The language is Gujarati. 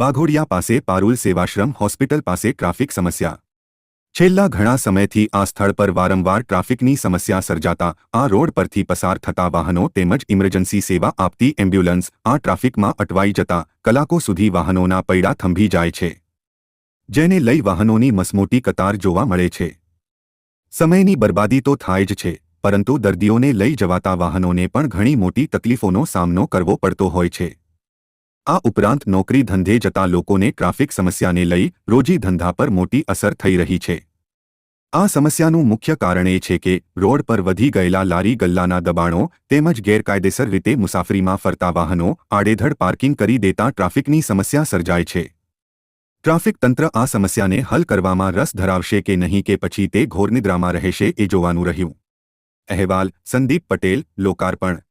વાઘોડિયા પાસે પારુલ સેવાશ્રમ હોસ્પિટલ પાસે ટ્રાફિક સમસ્યા. છેલ્લા ઘણા સમયથી આ સ્થળ પર વારંવાર ટ્રાફિકની સમસ્યા સર્જાતા આ રોડ પરથી પસાર થતા વાહનો તેમજ ઇમરજન્સી સેવા આપતી એમ્બ્યુલન્સ આ ટ્રાફિકમાં અટવાઈ જતા કલાકો સુધી વાહનોના પૈડા થંભી જાય છે. જેને લઈ વાહનોની મસમોટી કતાર જોવા મળે છે. સમયની બરબાદી તો થાય જ છે, પરંતુ દર્દીઓને લઈ જવાતા વાહનોને પણ ઘણી મોટી તકલીફોનો સામનો કરવો પડતો હોય છે. આ ઉપરાંત નોકરી ધંધે જતા લોકોને ટ્રાફિક સમસ્યાને લઈ રોજી ધંધા પર મોટી અસર થઈ રહી છે. આ સમસ્યાનું મુખ્ય કારણ એ છે કે રોડ પર વધી ગયેલા લારી ગલ્લાના દબાણો તેમજ ગેરકાયદેસર રીતે મુસાફરીમાં ફરતા વાહનો આડેધડ પાર્કિંગ કરી દેતા ટ્રાફિકની સમસ્યા સર્જાય છે. ટ્રાફિક તંત્ર આ સમસ્યાને હલ કરવામાં રસ ધરાવશે કે નહીં કે પછી તે ઘોરનિદ્રામાં રહેશે એ જોવાનું રહ્યું. અહેવાલ, સંદીપ પટેલ, લોકાર્પણ.